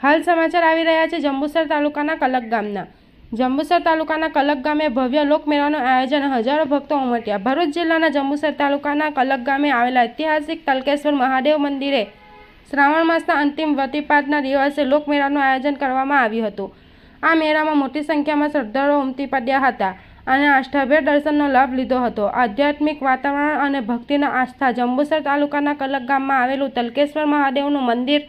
હાલ સમાચાર આવી રહ્યા છે જંબુસર તાલુકાના કલક ગામના. જંબુસર તાલુકાના કલક ગામે ભવ્ય લોકમેળાનું આયોજન હજારો ભક્તો ઉમટ્યા. ભરૂચ જિલ્લાના જંબુસર તાલુકાના કલક ગામે આવેલા ઐતિહાસિક તલકેશ્વર મહાદેવ મંદિરે શ્રાવણ માસના અંતિમ વતિપાતના દિવસે લોકમેળાનું આયોજન કરવામાં આવ્યું હતું. આ મેળામાં મોટી સંખ્યામાં શ્રદ્ધાળુઓ ઉમટી પડ્યા હતા અને આસ્થાભેર દર્શનનો લાભ લીધો હતો. આધ્યાત્મિક વાતાવરણ અને ભક્તિના આસ્થા જંબુસર તાલુકાના કલક ગામમાં આવેલું તલકેશ્વર મહાદેવનું મંદિર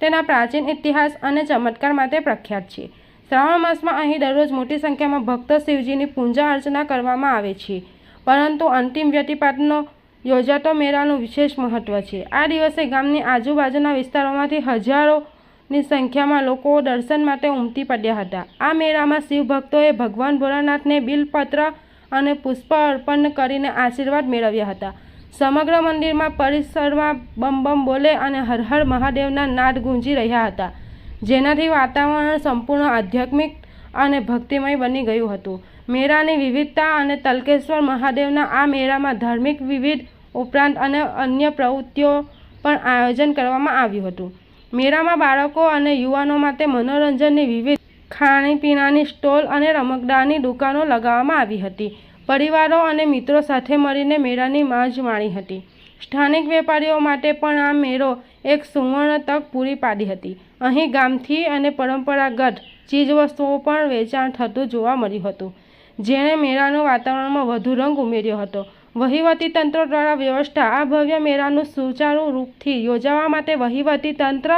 તેના પ્રાચીન ઇતિહાસ અને ચમત્કાર માટે પ્રખ્યાત છે. શ્રાવણ માસમાં અહીં દરરોજ મોટી સંખ્યામાં ભક્તો શિવજીની પૂજા અર્ચના કરવામાં આવે છે. પરંતુ અંતિમ વ્યતિપાતનો યોજાતો મેળાનું વિશેષ મહત્ત્વ છે. આ દિવસે ગામની આજુબાજુના વિસ્તારોમાંથી હજારોની સંખ્યામાં લોકો દર્શન માટે ઉમટી પડ્યા હતા. આ મેળામાં શિવભક્તોએ ભગવાન ભોળાનાથને બિલપત્ર અને પુષ્પ અર્પણ કરીને આશીર્વાદ મેળવ્યા હતા. સમગ્ર મંદિરમાં પરિસરમાં બમ બમ બોલે અને હર હર મહાદેવના નાદ ગુંજી રહ્યા હતા, જેનાથી વાતાવરણ સંપૂર્ણ આધ્યાત્મિક અને ભક્તિમય બની ગયું હતું. મેળાની વિવિધતા અને તલકેશ્વર મહાદેવના આ મેળામાં ધાર્મિક વિવિધ ઉપરાંત અને અન્ય પ્રવૃત્તિઓ પણ આયોજન કરવામાં આવ્યું હતું. મેળામાં બાળકો અને યુવાનો માટે મનોરંજનની વિવિધ ખાણીપીણાની સ્ટોલ અને રમકડાની દુકાનો લગાવવામાં આવી હતી. પરિવારો અને મિત્રો સાથે મળીને મેળાની મોજ માણી હતી. સ્થાનિક વેપારીઓ માટે પણ આ મેળો એક સુવર્ણ તક પૂરી પાડી હતી. અહીં ગામથી અને પરંપરાગત ચીજવસ્તુઓ પણ વેચાણ થતું જોવા મળ્યું હતું. જેણે મેળાનું વાતાવરણમાં વધુ રંગ ઉમેર્યો હતો. વહીવટી તંત્ર દ્વારા વ્યવસ્થા આ ભવ્ય મેળાનું સુચારુ રૂપથી યોજાવા માટે વહીવટી તંત્ર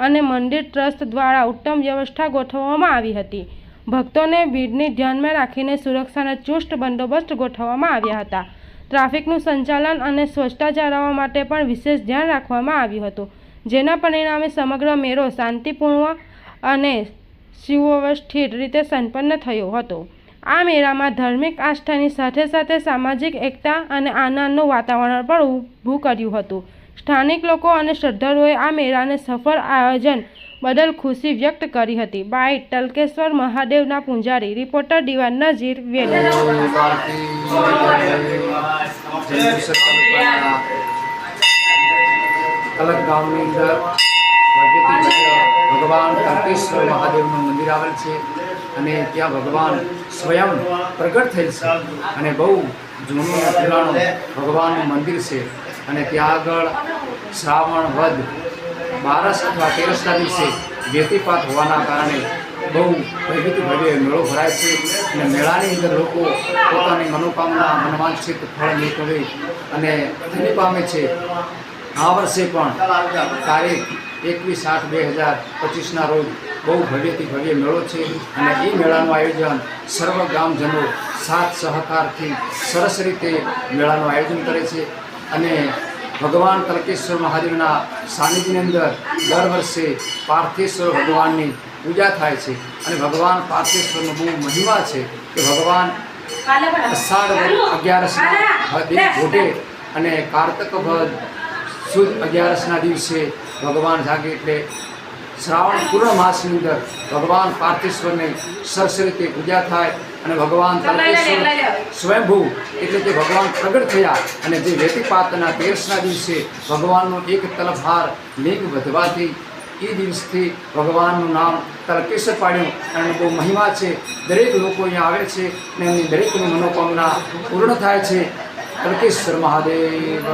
અને મંદિર ટ્રસ્ટ દ્વારા ઉત્તમ વ્યવસ્થા ગોઠવવામાં આવી હતી. ભક્તોને ભીડને ધ્યાનમાં રાખીને સુરક્ષાના ચુસ્ત બંદોબસ્ત ગોઠવવામાં આવ્યા હતા. ટ્રાફિકનું સંચાલન અને સ્વચ્છતા જાળવવા માટે પણ વિશેષ ધ્યાન રાખવામાં આવ્યું હતું. જેના પરિણામે સમગ્ર મેળો શાંતિપૂર્ણ અને સુવ્યવસ્થિત રીતે સંપન્ન થયો હતો. આ મેળામાં ધાર્મિક આસ્થાની સાથે સાથે સામાજિક એકતા અને આનંદનું વાતાવરણ પણ ઊભું કર્યું હતું. સ્થાનિક લોકો અને શ્રદ્ધાળુઓએ આ મેળાને સફળ આયોજન બદલ ખુશી વ્યક્ત કરી હતી. બાય તલકેશ્વર મહાદેવના પૂંજારી, રિપોર્ટર દિવાન નજીર, વેલી. ભગવાન તર્કેશ્વર મહાદેવનું મંદિર આવેલ છે અને ત્યાં ભગવાન સ્વયં પ્રગટ થયેલ છે અને બહુ જૂનું પુરાણું ભગવાનનું મંદિર છે અને ત્યાં આગળ શ્રાવણ વદ બારસ અથવા તેરસના દિવસે વ્યતિપાત હોવાના કારણે બહુ ભયભીથી ભવ્ય મેળો ભરાય છે અને મેળાની અંદર લોકો પોતાની મનોકામના, મનવાંછિત ફળ નીકળે અને ધન્ય પામે છે. આ વર્ષે પણ તારીખ એકવીસ આઠ બે હજાર પચીસના રોજ બહુ ભવ્યથી ભવ્ય મેળો છે અને એ મેળાનું આયોજન સર્વ ગામજનો સાથ સહકારથી સરસ રીતે મેળાનું આયોજન કરે છે અને ભગવાન તલકેશ્વર મહાદેવના સાનિધ્યની અંદર દર વર્ષે પાર્થેશ્વર ભગવાનની પૂજા થાય છે અને ભગવાન પાર્થેશ્વરનો બહુ મહિમા છે કે ભગવાન અષાઢ અગિયારસના ઘોટે અને કારતક ભદ સુદ અગિયારસના દિવસે ભગવાન જાગે એટલે શ્રાવણ પૂર્ણ માસની અંદર ભગવાન પાર્થેશ્વરની સરસ રીતે પૂજા થાય અને ભગવાન સ્વયંભૂ એટલે કે ભગવાન પ્રગટ થયા અને જે વ્યતિપાતના તેરસના દિવસે ભગવાનનો એક તલફાર મેઘ વધવાથી એ દિવસથી ભગવાનનું નામ તલકેશ્વર પાડ્યું. અને બહુ મહિમા છે. દરેક લોકો અહીંયા આવે છે અને એમની દરેકની મનોકામના પૂર્ણ થાય છે. તલકેશ્વર મહાદેવ.